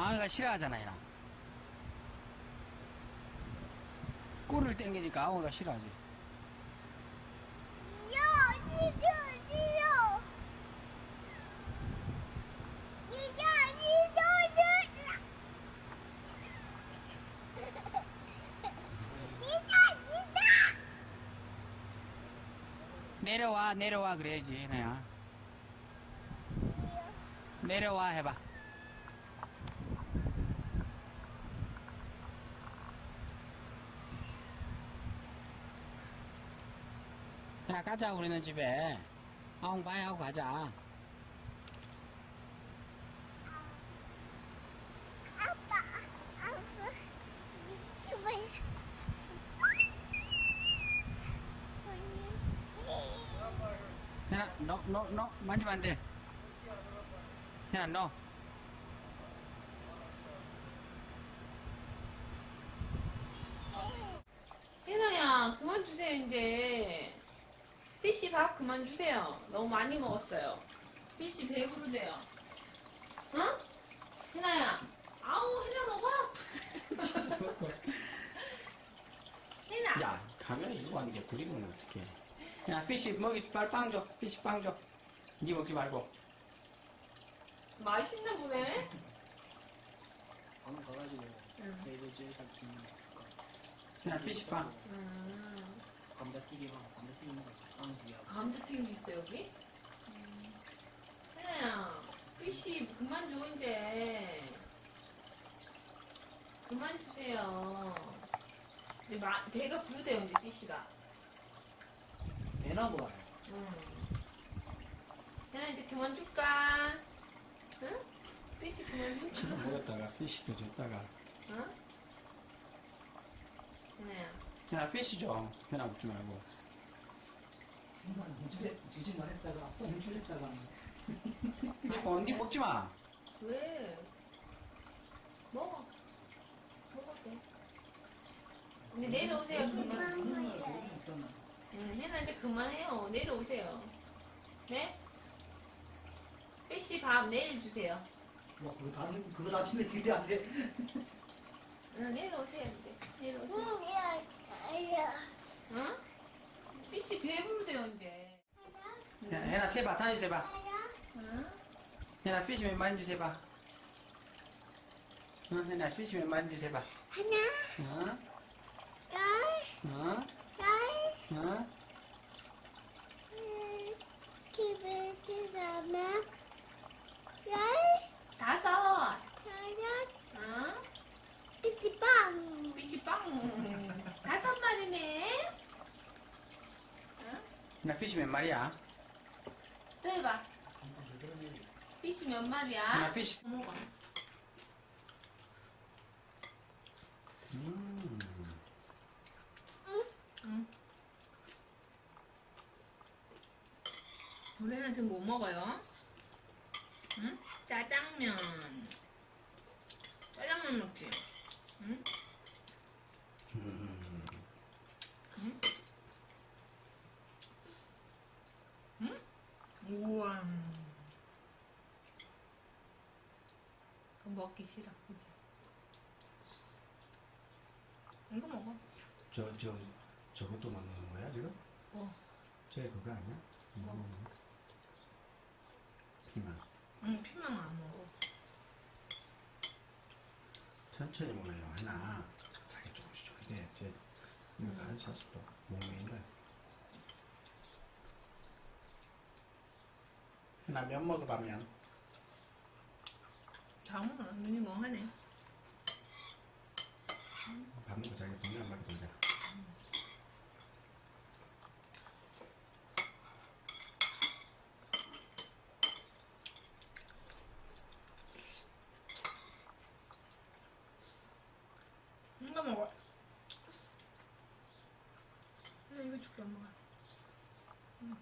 아가 싫어하잖아, 얘나. 꿀을 땡기니까 아우가 싫어하지. 야, 이거, 이거. 내려와, 내려와, 그래야지, 얘나야. 내려와, 해봐. 야, 가자, 우리는 집에. 아웅 바이 하고 가자. 아빠, 아빠, 이쪽을. 야, 너, 너, 너, 만지면 안 돼. 야, 너. 혜나야 그만 주세요 이제 피시 밥 그만 주세요 너무 많이 먹었어요 피시 배부르대요 응? 혜나야 아우 혜나 먹어 혜나 야, 카메라 이거 하는 게 그림은 어떡해. 야, 피시 먹이, 빨리 빵 줘. 피시 빵 줘. 니 먹지 말고. 맛있나 보네 방금 가가지고 응. 베이비즈에서 주는 야, 피시 빵. 음, 감자튀김하고 감자튀김 먹었어 빵 뒤하고 감자튀김 있어 여기? 음. 혜나야 피시 그만 줘 이제 그만 주세요 이제 마, 배가 부르대요 이제 피시가 배나 보아요 응. 혜나 이제 그만 줄까? 응? 피시 그만 줄까? 먹었다가 피시도 줬다가. 응? 피시 줘. 현아 먹지 말고. 주짓말 했다가 아빠 훔쳐냈다가 어, 니 먹지 마. 왜? 먹어 먹어도 돼 근데 그만 좋은 없잖아 응, 혜나 이제 그만해요. 내려오세요. 네? 피시 밥 내일 주세요. 뭐 그거 다 그거 다 집에 집에 안돼 응, 내려오세요, 이제. 내려오세요. 응? 피시 배부르대요, 이제. 야, 현아 세봐. 다시 세봐. 응? 현아 피시 몇 마리인지 세봐. 응, 현아 피시 몇 마리인지 세봐. 하나, 응? 둘, 응? 셋, 응? 넷, 집에 들어가면 열, 다섯. 여덟, 응? 삐지빵. 피시빵. 다섯 마리네. 응? 나 피시 몇 마리야? 또 해봐. 피시 몇 나 마리야? 피시. 먹어. 음. 응. 우리는 지금 뭐 먹어요? 응? 짜장면. 짜장면 먹지? 응? 응? 응? 우와. 그거 먹기 싫어. 이거 먹어. 저, 저, 저것도 먹는 거야, 지금? 어. 쟤 그거 아니야? 음. 피망. 응, 피망 안 먹어. 천천히 먹어요, 하나. 자기 조금씩 돼. 쟤, 이거 안 찼어, 또. 몸매인데. 하나 면 먹어가면. 장어 눈이 멍하네. 밥 먹고 자기 동네 한 바퀴 자 이거 먹어. 나 이거 죽게 안 먹어. 응.